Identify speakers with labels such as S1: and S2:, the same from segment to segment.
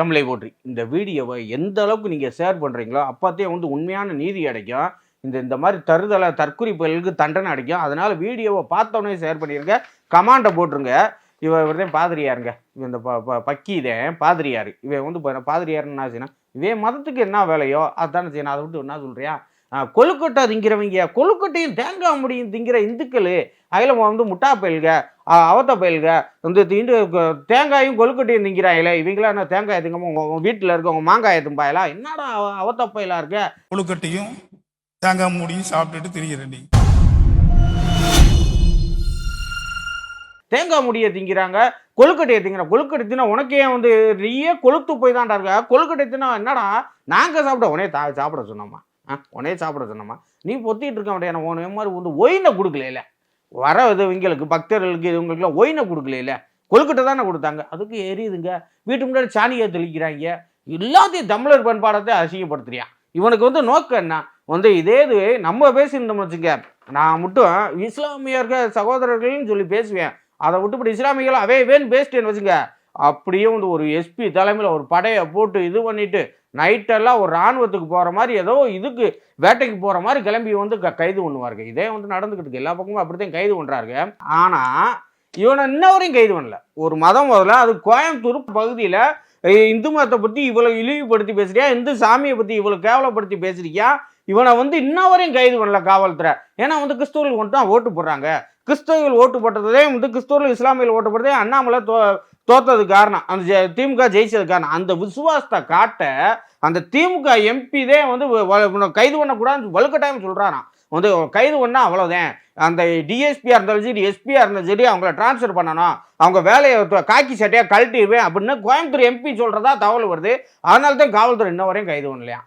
S1: தமிழை போற்றி. இந்த வீடியோவை எந்த அளவுக்கு நீங்கள் ஷேர் பண்ணுறீங்களோ அப்போத்தே வந்து உண்மையான நீதி கிடைக்கும் இந்த இந்த மாதிரி தருதலை தற்குறிப்புகளுக்கு தண்டனை அடிக்கும். அதனால் வீடியோவை பார்த்தோன்னே ஷேர் பண்ணிடுங்க கமாண்டை போட்டுருங்க. இவ இவர்தான் பாதிரியாருங்க. இவன் இந்த ப ப பக்கி பாதிரியார். இவன் வந்து பாதிரியாருன்னு என்ன செய்யணும்? இவன் மதத்துக்கு என்ன வேலையோ அதானே செய்யணும். அதை விட்டு என்ன சொல்கிறியா கொழுக்கட்டை திங்கிறவங்க கொழுக்கட்டையும் தேங்காய் முடியும் திங்கிற இந்துக்கள் அதில் வந்து முட்டா பயில்க அவத்த பயில்க வந்து தீண்டு க- தேங்காயும் கொழுக்கட்டையும் திங்கிறாங்களே இவங்களாம் என்ன தேங்காய் திங்காம உங்கள் வீட்டில் இருக்கவங்க மாங்காய் தும்பாயலா என்னடா அவ- அவத்த பயிலா இருக்க?
S2: கொழுக்கட்டையும் தேங்காய் மூடியும் சாப்பிட்டுட்டு திரிகிறேன் நீ.
S1: தேங்காய் முடியை திங்கிறாங்க கொழுக்கட்டையை திங்கிற கொழுக்கட்டை தின்னா உனக்கே வந்து நிறைய கொழுத்து போய் தான்டா இருக்க? கொழுக்கட்டை தின்னா என்னடா நாங்கள் சாப்பிட உனே தா சாப்பிட சொன்னோமா ஆ உனே சாப்பிட சொன்னம்மா. நீ பொத்திட்டு இருக்க மாட்டேன் உன மாதிரி வந்து ஒயினை கொடுக்கல வர இது இவங்களுக்கு பக்தர்களுக்கு இவங்களுக்குலாம் ஒயினை கொடுக்கல கொழுக்கட்டை தானே கொடுத்தாங்க. அதுக்கு எரியுதுங்க. வீட்டு முன்னாடி சாணியை தெளிக்கிறாங்க. எல்லாத்தையும் தமிழர் பண்பாடத்தை அசிங்கப்படுத்துறியா? இவனுக்கு வந்து நோக்கம் என்ன? வந்து இதே இது நம்ம பேசியிருந்தோம்னு வச்சுக்க நான் மட்டும் இஸ்லாமியர்கள் சகோதரர்கள்னு சொல்லி பேசுவேன். அதை விட்டுப்படி இஸ்லாமியர்கள் அவே வேன்னு பேசிட்டேன்னு வச்சுங்க அப்படியே வந்து ஒரு எஸ்பி தலைமையில் ஒரு படையை போட்டு இது பண்ணிட்டு நைட்டெல்லாம் ஒரு இராணுவத்துக்கு போகிற மாதிரி ஏதோ இதுக்கு வேட்டைக்கு போகிற மாதிரி கிளம்பி வந்து க- கைது பண்ணுவாருங்க. இதே வந்து நடந்துக்கிட்டு எல்லா பக்கமும் அப்படித்தான் கைது பண்ணுறாருங்க ஆனால் இவனை இன்ன வரையும் கைது பண்ணல. ஒரு மதம் முதல்ல அது கோயம்புத்தூர் பகுதியில் இந்து மதத்தை பற்றி இவ்வளோ இழிவுபடுத்தி பேசுறியா? இந்து சாமியை பற்றி இவ்வளோ கேவலப்படுத்தி பேசுறியா? இவனை வந்து இன்ன வரையும் கைது பண்ணல காவல்துறை. ஏன்னா வந்து கிறிஸ்தவர்கள் மட்டும் தான் ஓட்டு போடுறாங்க. கிறிஸ்தவர்கள் ஓட்டு போட்டதே வந்து கிறிஸ்தவர்கள் இஸ்லாமியில் ஓட்டு போட்டதே அண்ணாமலை தோத்தது காரணம். அந்த திமுக ஜெயிச்சது காரணம். அந்த விசுவாசத்தை காட்ட அந்த திமுக எம்பி தான் வந்து வ- கைது பண்ணக்கூடாதுன்னு வலுக்கட்டாயம் சொல்கிறாராம் வந்து கைது பண்ணால் அவ்வளோதான் அந்த டிஎஸ்பியாக இருந்தாலும் சரி எஸ்பியாக இருந்தாலும் சரி அவங்கள ட்ரான்ஸ்ஃபர் பண்ணணும். அவங்க வேலையை காக்கி சட்டையாக கழட்டிடுவேன் அப்படின்னு கோயம்புத்தூர் எம்பி சொல்கிறதா தகவல் வருது. அதனால தான் காவல்துறை இன்ன வரையும் கைது பண்ணலையா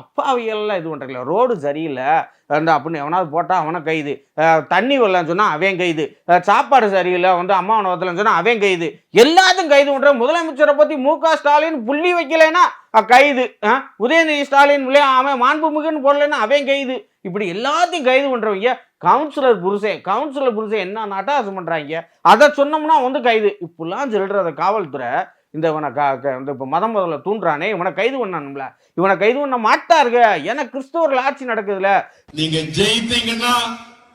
S1: அப்பாவியெல்லாம் இது பண்ணுறீங்களா ரோடு சரியில்லை. அந்த அப்படின்னு எவனாவது போட்டால் அவனை கைது. தண்ணி வரலன்னு சொன்னால் அவன் கைது. சாப்பாடு சரியில்லை. வந்து அம்மா உணவத்தில் சொன்னால் அவன் கைது. எல்லாத்தையும் கைது பண்ணுற முதலமைச்சரை பற்றி மு க ஸ்டாலின் புள்ளி வைக்கலைன்னா கைது. உதயநிதி ஸ்டாலின் அவன் மாண்புமிகுன்னு போடலைன்னா அவன் கைது. இப்படி எல்லாத்தையும் கைது பண்ணுறவங்க கவுன்சிலர் புருஷன் கவுன்சிலர் புருஷன் என்ன நாட்டாசம் பண்ணுறாங்க அதை சொன்னோம்னா வந்து கைது. இப்படிலாம் சொல்கிறத காவல்துறை. இந்த இவனை க இந்த இப்போ மதம் முதல்ல தூண்டுறானே இவனை கைது பண்ணணும்ல. இவனை கைது பண்ண மாட்டாருங்க. ஏன்னா கிறிஸ்தவர்கள் ஆட்சி நடக்குதுல.
S3: நீங்க ஜெயித்தீங்கன்னா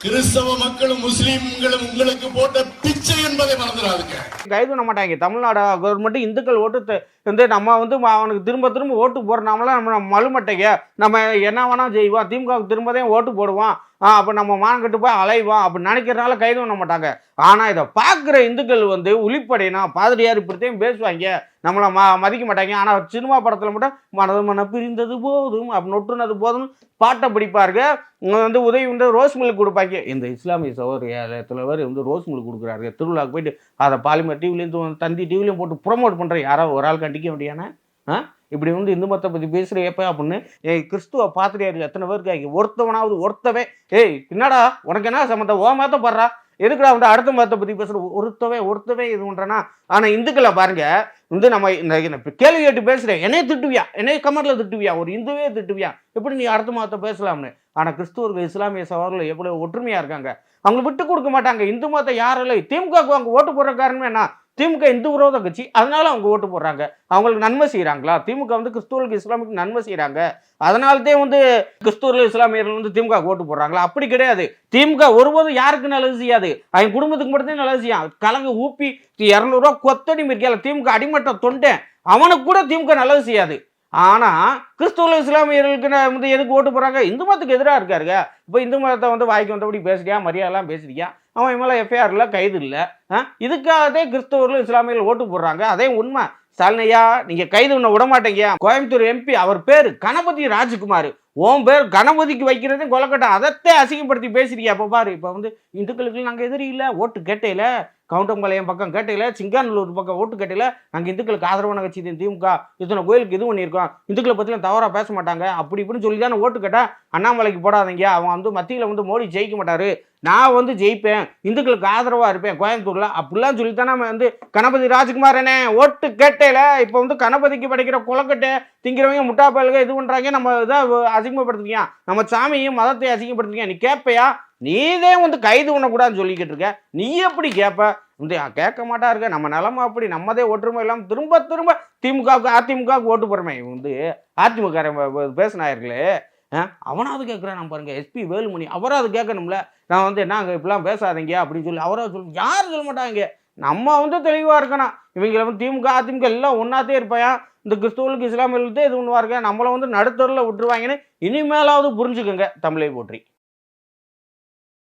S3: கிறிஸ்தவ மக்களும் முஸ்லிம்களும் உங்களுக்கு போட்ட பிச்சை என்பதை மறந்துடாதுங்க.
S1: கைது பண்ண மாட்டாங்க. தமிழ்நாடு கவர்மெண்ட் இந்துக்கள் ஓட்டு வந்து நம்ம வந்து அவனுக்கு திரும்ப திரும்ப ஓட்டு போடுறனாமலாம் நம்ம மலுமட்டைங்க. நம்ம என்ன வேணால் செய்வோம். திமுகவுக்கு திரும்ப தான் ஓட்டு போடுவோம். அப்போ நம்ம மானக்கட்டு போய் அலைவோம் அப்படி நினைக்கிறனால கைது பண்ண மாட்டாங்க. ஆனால் இதை பார்க்குற இந்துக்கள் வந்து உளிப்படையினா பாதிரியார் இப்படித்தையும் பேசுவாங்க. நம்மளை ம மதிக்க மாட்டாங்க. ஆனால் சினிமா படத்தில் மட்டும் மனது மன பிரிந்தது போதும் அப்படி நொட்டுனது போதும் பாட்டை பிடிப்பாருங்க. வந்து உதவி வந்து ரோஸ் மில்க் கொடுப்பாங்க. இந்த இஸ்லாமிய சகோதரத்தில் தலைவர் வந்து ரோஸ் மில்க் கொடுக்குறாரு திருவிழாவுக்கு போயிட்டு அதை பாலிமர் டிவிலேருந்து தந்தி டிவிலையும் போட்டு ப்ரொமோட் பண்ணுற யாரோ ஒரு ஆள் கண்டிக்க முடியானே ஆ? இப்படி வந்து இந்து மதத்தை பற்றி பேசுகிற எப்போ அப்படின்னு ஏய் கிறிஸ்துவ பாத்திரியாரு எத்தனை பேர் இருக்காங்க? ஒருத்தவனாவது ஒருத்தவே. ஏய் என்னடா உனக்கு என்ன சம்மந்தம் ஓ மதத்தை படுறா. எதுக்குடா வந்து அடுத்த மதத்தை பற்றி பேசுகிற ஒருத்தவே ஒருத்தவே இது பண்ணுறேன்னா ஆனால் இந்துக்களை பாருங்க வந்து நம்ம இந்த கேள்வி கேட்டு பேசுகிறேன் என்னைய திட்டுவியா? என்னைய கமரில் திட்டுவியா? ஒரு இந்துவே திட்டுவியா? எப்படி நீ அடுத்த மதத்தை பேசலாம்னு? ஆனால் கிறிஸ்துவர்கள் இஸ்லாமிய சகோதரர்கள் எவ்வளோ ஒற்றுமையாக இருக்காங்க. அவங்க விட்டு கொடுக்க மாட்டாங்க. இந்து மதத்தை யாரும் இல்லை? திமுகவுக்கு அவங்க ஓட்டு போடுற காரணமே என்ன? திமுக இந்து விரோத கட்சி? அதனால அவங்க ஓட்டு போடுறாங்க. அவங்களுக்கு நன்மை செய்கிறாங்களா திமுக வந்து கிறிஸ்துவர்களுக்கு இஸ்லாமுக்கு நன்மை செய்கிறாங்க அதனால்தே வந்து கிறிஸ்துவர்கள் இஸ்லாமியர்கள் வந்து திமுக ஓட்டு போடுறாங்களா? அப்படி கிடையாது. திமுக ஒருபோதும் யாருக்கு நல்லது செய்யாது. அவங்க குடும்பத்துக்கு மட்டும்தான் நல்லது செய்யும். கலங்க ஊப்பி இரநூறுவா கொத்தடி மிருக்கல திமுக அடிமட்டம் தொண்டேன். அவனுக்கு கூட திமுக நல்லது செய்யாது. ஆனால் கிறிஸ்துவ இஸ்லாமியர்களுக்கு வந்து எதுக்கு ஓட்டு போடுறாங்க? இந்து மதத்துக்கு எதிராக இருக்காருங்க. இப்போ இந்து மதத்தை வந்து வாய்க்கு வந்தபடி பேசுறியா மரியாதைலாம் பேசுறியா? அவன் மேலே எஃப்ஐஆர்ல கைது இல்லை. இதுக்காகவே கிறிஸ்தவர்களும் இஸ்லாமியர்கள் ஓட்டு போடுறாங்க. அதே உண்மை. ஸ்டாலினையா நீங்கள் கைது பண்ண விட கோயம்புத்தூர் எம்பி அவர் பேர் கணபதி ராஜ்குமார். ஓம் பேர் கணபதிக்கு வைக்கிறது கொலக்கட்டை. அதத்தை அசிங்கப்படுத்தி பேசுறீங்க அப்போ பாரு இப்போ வந்து இந்துக்களுக்கு நாங்கள் எதிரி இல்லை ஓட்டு கேட்டையில கவுண்டம்பாளையம் பக்கம் கேட்டையில் சிங்காநல்லூர் பக்கம் ஓட்டு கேட்டையில் நாங்கள் இந்துக்களுக்கு ஆதரவான கட்சி இது திமுக. இத்தனை கோயிலுக்கு இது பண்ணியிருக்கோம். இந்துக்களை பற்றிலாம் தவறாக பேச மாட்டாங்க. அப்படி இப்படின்னு சொல்லி தானே ஓட்டு கேட்டால் அண்ணாமலைக்கு போடாதீங்க. அவன் வந்து மத்தியில் வந்து மோடி ஜெயிக்க மாட்டார். நான் வந்து ஜெயிப்பேன் இந்துக்களுக்கு ஆதரவாக இருப்பேன் கோயம்புத்தூரில். அப்படிலாம் சொல்லித்தான் நம்ம வந்து கணபதி ராஜ்குமாரனே. ஓட்டு கேட்டையில் இப்போ வந்து கணபதிக்கு படைக்கிற குளக்கட்டை திங்கிறவங்க முட்டா இது பண்ணுறாங்க நம்ம இதை அசிங்கப்படுத்துறீங்க நம்ம சாமியும் மதத்தை அசிங்கப்படுத்துறீங்க நீ கேட்பையா நீதே வந்து கைது பண்ணக்கூடாதுன்னு சொல்லிக்கிட்டு இருக்க. நீ எப்படி கேட்ப வந்து கேட்க மாட்டாருங்க நம்ம நிலமை அப்படி. நம்மதே ஒற்றுமை இல்லாமல் திரும்ப திரும்ப திமுகவுக்கு அதிமுகவுக்கு ஓட்டு போடுறமே. வந்து அதிமுக பேசினார்களே. அவனாவது கேட்குறான் நான் பாருங்க. எஸ்பி வேலுமணி அவராவது கேட்கணும்ல. நான் வந்து என்னங்க இப்படிலாம் பேசாதீங்க? அப்படின்னு சொல்லி அவராவது சொல்லி யாரும் சொல்ல மாட்டாங்க. நம்ம வந்து தெளிவாக இருக்கணும். இவங்களை வந்து திமுக அதிமுக எல்லாம் ஒன்றாத்தே இருப்பான் இந்த கிறிஸ்துவலுக்கு இஸ்லாமியர்களுக்கு இது பண்ணுவாருங்க நம்மளை வந்து நடுத்தரில் விட்டுருவாங்கன்னு இனிமேலாவது புரிஞ்சுக்கோங்க தமிழை போற்றி.